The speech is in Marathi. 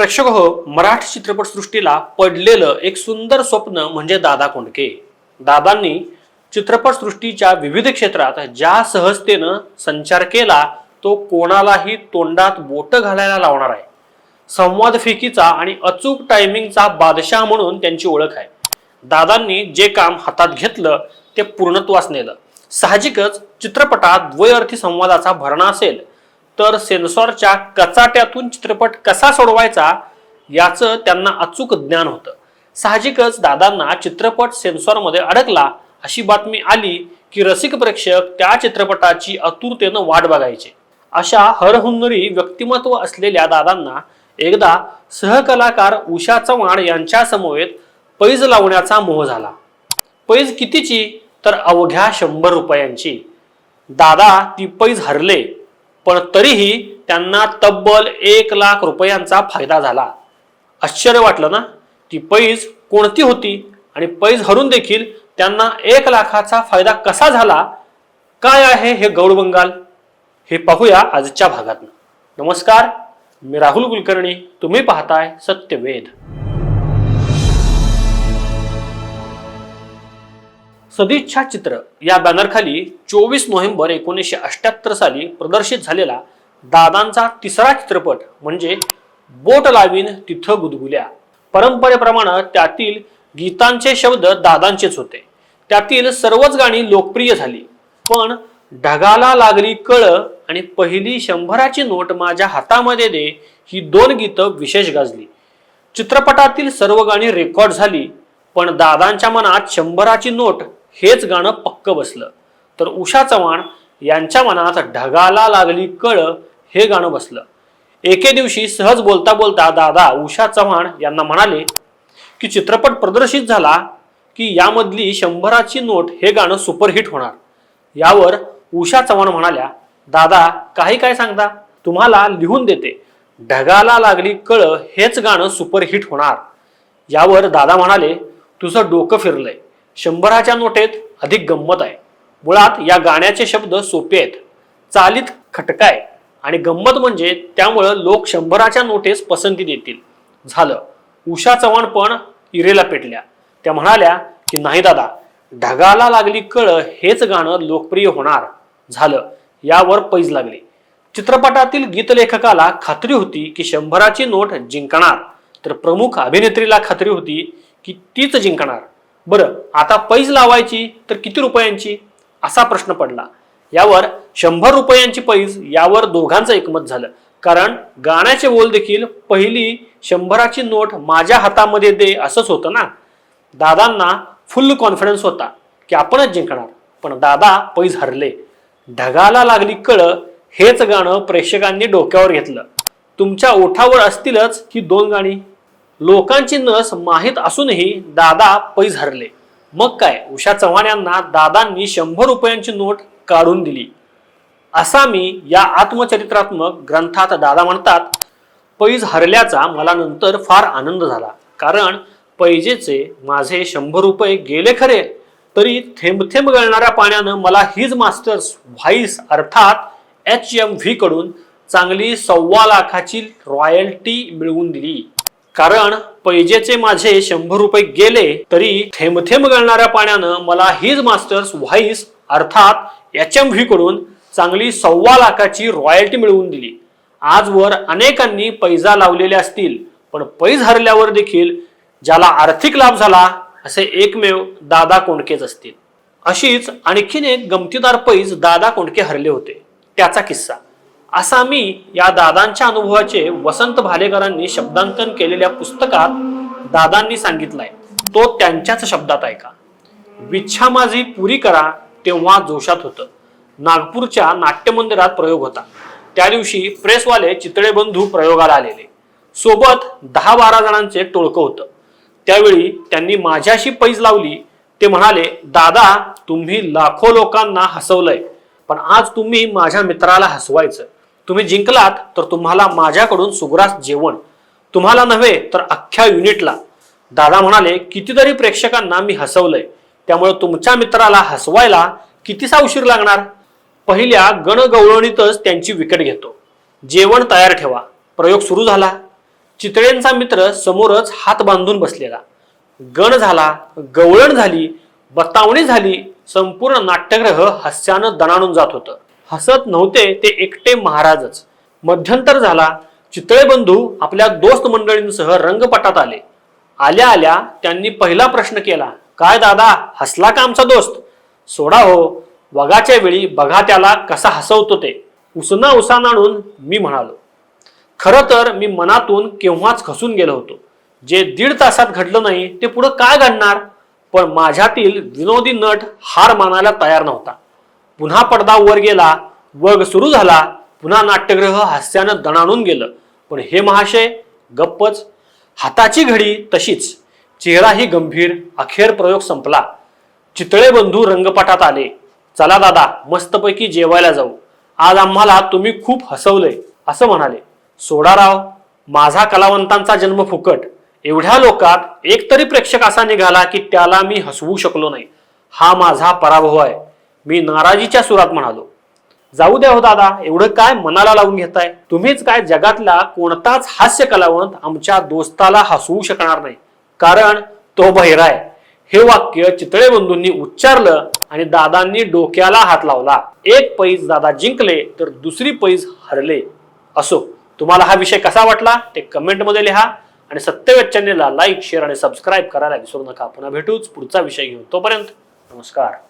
प्रेक्षक हो मराठी चित्रपटसृष्टीला पडलेलं एक सुंदर स्वप्न म्हणजे दादा कोंडके. दादांनी चित्रपटसृष्टीच्या विविध क्षेत्रात ज्या सहजतेनं संचार केला तो कोणालाही तोंडात बोट घालायला लावणार आहे. संवाद फेकीचा आणि अचूक टायमिंगचा बादशाह म्हणून त्यांची ओळख आहे. दादांनी जे काम हातात घेतलं ते पूर्णत्वास नेलं. साहजिकच चित्रपटात द्वयअर्थी संवादाचा भरणा असेल. तर सेन्सॉरच्या कचाट्यातून चित्रपट कसा सोडवायचा याचं त्यांना अचूक ज्ञान होतं. साहजिकच दादांना चित्रपट सेन्सॉरमध्ये अडकला अशी बातमी आली की रसिक प्रेक्षक त्या चित्रपटाची आतुरतेनं वाट बघायचे. अशा हरहुन्नरी व्यक्तिमत्व असलेल्या दादांना एकदा सहकलाकार उषा चव्हाण यांच्या समवेत पैज लावण्याचा मोह झाला. पैज कितीची? तर अवघ्या शंभर रुपयांची. दादा ती पैज हरले. पण तरीही त्यांना तब्बल एक लाख रुपयांचा फायदा झाला. आश्चर्य वाटलं ना? ती पैज कोणती होती? आणि पैज हरून देखील त्यांना एक लाखाचा फायदा कसा झाला? काय आहे हे गौड बंगाल? हे पाहूया आजच्या भागात नमस्कार मी राहुल कुलकर्णी. तुम्ही पाहताय सत्यवेद सदिच्छा चित्र या बॅनरखाली चोवीस नोव्हेंबर एकोणीसशे अठ्याहत्तर साली प्रदर्शित झालेला दादांचा तिसरा चित्रपट म्हणजे बोट लावीन तिथं गुदगुल्या. परंपरेप्रमाणे त्यातील गीतांचे शब्द दादांचेच होते. त्यातील सर्वच गाणी लोकप्रिय झाली. पण ढगाला लागली कळ आणि पहिली शंभराची नोट माझ्या हातामध्ये दे ही दोन गीतं विशेष गाजली. चित्रपटातील सर्व गाणी रेकॉर्ड झाली पण दादांच्या मनात शंभराची नोट हेच गाणं पक्क बसलं. तर उषा चव्हाण यांच्या मनात ढगाला लागली कळ हे गाणं बसलं. एके दिवशी सहज बोलता बोलता दादा उषा चव्हाण यांना म्हणाले की चित्रपट प्रदर्शित झाला की यामधली शंभराची नोट हे गाणं सुपरहिट होणार. यावर उषा चव्हाण म्हणाल्या दादा काही काय सांगता? तुम्हाला लिहून देते. ढगाला लागली कळ हेच गाणं सुपरहिट होणार. यावर दादा म्हणाले तुझं डोकं फिरलंय. शंभराच्या नोटेत अधिक गंमत आहे. मुळात या गाण्याचे शब्द सोपे आहेत. चालीत खटकाय आणि गंमत म्हणजे त्यामुळं लोक शंभराच्या नोटेस पसंती देतील. झालं. उषा चव्हाण पण इरेला पेटल्या. त्या म्हणाल्या की नाही दादा ढगाला लागली कळ हेच गाणं लोकप्रिय होणार. झालं. यावर पैज लागली. चित्रपटातील गीतलेखकाला खात्री होती की शंभराची नोट जिंकणार. तर प्रमुख अभिनेत्रीला खात्री होती की तीच जिंकणार. बरं आता पैज लावायची तर किती रुपयांची? असा प्रश्न पडला. यावर शंभर रुपयांची पैज यावर दोघांचं एकमत झालं. कारण गाण्याचे बोल देखील पहिली शंभराची नोट माझ्या हातामध्ये दे असंच होतं ना? दादांना फुल कॉन्फिडन्स होता की आपणच जिंकणार. पण दादा पैज हरले. ढगाला लागली कळ हेच गाणं प्रेक्षकांनी डोक्यावर घेतलं. तुमच्या ओठावर असतीलच ही दोन गाणी. लोकांची नस माहीत असूनही दादा पैज हरले. मग काय? उषा चव्हाण यांना दादांनी शंभर रुपयांची नोट काढून दिली. असा मी या आत्मचरित्रात्मक ग्रंथात दादा म्हणतात पैज हरल्याचा मला नंतर फार आनंद झाला. कारण पैजेचे माझे शंभर रुपये गेले खरे तरी थेंब थेंब गळणाऱ्या पाण्यानं मला हिज मास्टर्स व्हाईस अर्थात एच एम व्ही कडून चांगली सव्वा लाखाची रॉयल्टी मिळवून दिली. कारण पैजेचे माझे शंभर रुपये गेले तरी थेंब थेंब गळणाऱ्या पाण्यानं मला हीज मास्टर्स व्हाईस अर्थात एच एम व्ही कडून चांगली सव्वा लाखाची रॉयल्टी मिळवून दिली. आजवर अनेकांनी पैजा लावलेले असतील पण पैज हरल्यावर देखील ज्याला आर्थिक लाभ झाला असे एकमेव दादा कोंडकेच असतील. अशीच आणखीन एक गमतीदार पैज दादा कोंडके हरले होते. त्याचा किस्सा. असा मी या दादांच्या अनुभवाचे वसंत भालेकरांनी शब्दांकन केलेल्या पुस्तकात दादांनी सांगितलंय. तो त्यांच्याच शब्दात ऐका विच्छा माझी पुरी करा तेव्हा जोशात होतं. नागपूरच्या नाट्य मंदिरात प्रयोग होता. त्या दिवशी प्रेसवाले चितळे बंधू प्रयोगाला आलेले. सोबत दहा बारा जणांचे टोळकं होतं. त्यावेळी त्यांनी माझ्याशी पैज लावली. ते म्हणाले दादा तुम्ही लाखो लोकांना हसवलंय पण आज तुम्ही माझ्या मित्राला हसवायचं. तुम्ही जिंकलात तर तुम्हाला माझ्याकडून सुग्रास जेवण. तुम्हाला नव्हे तर अख्ख्या युनिटला. दादा म्हणाले कितीतरी प्रेक्षकांना मी हसवलंय. त्यामुळे तुमच्या मित्राला हसवायला कितीसा उशीर लागणार? पहिल्या गणगवळणीतच त्यांची विकेट घेतो. जेवण तयार ठेवा. प्रयोग सुरू झाला. चितळेंचा मित्र समोरच हात बांधून बसलेला. गण झाला गवळण झाली बतावणी झाली संपूर्ण नाट्यग्रह हास्यानं दणाणून जात होतं. हसत नव्हते ते एकटे महाराजच. मध्यंतर झाला चितळे बंधू आपल्या दोस्त मंडळींसह रंगपटात आले. आल्या आल्या त्यांनी पहिला प्रश्न केला काय दादा हसला का आमचा दोस्त? सोडा हो वगाच्या वेळी बघा त्याला कसा हसवतो ते. उसना उसान आणून मी म्हणालो. खरं तर मी मनातून केव्हाच खसून गेलो होतो. जे दीड तासात घडलं नाही ते पुढं काय घडणार? पण माझ्यातील विनोदी नट हार मानायला तयार नव्हता. पुन्हा पडदा वर गेला वग सुरू झाला पुन्हा नाट्यगृह हास्यानं दणाणून गेलं. पण हे महाशय गप्पच. हाताची घडी तशीच. चेहराही गंभीर अखेर प्रयोग संपला. चितळे बंधू रंगपटात आले. चला दादा मस्तपैकी जेवायला जाऊ. आज आम्हाला तुम्ही खूप हसवलंय असं म्हणाले. सोडाराव माझा कलावंतांचा जन्म फुकट. एवढ्या लोकात एक तरी प्रेक्षक असा निघाला की त्याला मी हसवू शकलो नाही. हा माझा पराभव आहे. मी नाराजीच्या सुरात म्हणालो जाऊ द्या हो दादा एवढं काय मनाला लावून घेताय? तुम्हीच काय जगातला कोणताच हास्य कलावंत आमच्या दोस्ताला हसवू शकणार नाही. कारण तो बहिरा आहे. हे वाक्य चितळे बंधूंनी उच्चारलं आणि दादांनी डोक्याला हात लावला. एक पैज दादा जिंकले तर दुसरी पैज हरले. असो तुम्हाला हा विषय कसा वाटला ते कमेंटमध्ये लिहा आणि सत्यवेद चॅनेलला लाईक शेअर आणि सबस्क्राईब करायला विसरू नका. पुन्हा भेटूच पुढचा विषय घेऊन. तोपर्यंत नमस्कार.